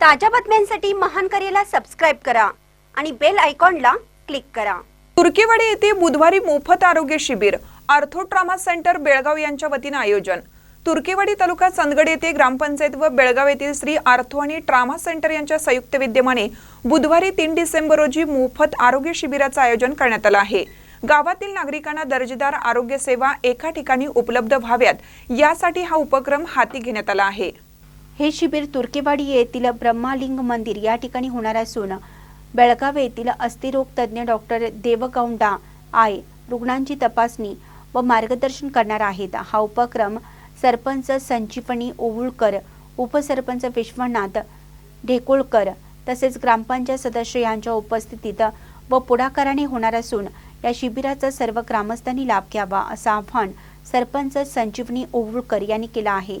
ताज्या बातम्यांसाठी महान करेला सबस्क्राईब करा आणि बेल आयकॉनला क्लिक करा. तुर्कीवाडी येथे बुधवारी मोफत आरोग्य शिबिर आर्थो ट्रामा सेंटर बेळगाव यांच्या वतीनं आयोजन. तुर्कीवाडी तालुका चंदगड येथे ग्रामपंचायत व बेळगाव येथील श्री आर्थो आणि ट्रामा सेंटर यांच्या संयुक्त विद्यमाने बुधवारी तीन डिसेंबर रोजी मोफत आरोग्य शिबिराचं आयोजन करण्यात आलं आहे. गावातील नागरिकांना दर्जेदार आरोग्य सेवा एका ठिकाणी उपलब्ध व्हाव्यात यासाठी हा उपक्रम हाती घेण्यात आला आहे. हे शिबिर तुर्केवाडी येथील ब्रह्मालिंग मंदिर या ठिकाणी होणार असून बेळगाव येथील अस्थिरोग तज्ज्ञ डॉक्टर देवगौंडा आय रुग्णांची तपासणी व मार्गदर्शन करणार आहेत. हा उपक्रम सरपंच संजीवनी ओवुळकर उपसरपंच विश्वनाथ ढेकोळकर तसेच ग्रामपंचायत सदस्य यांच्या उपस्थितीत व पुढाकाराने होणार असून या शिबिराचा सर्व ग्रामस्थांनी लाभ घ्यावा असं आवाहन सरपंच संजीवनी ओवळकर यांनी केलं आहे.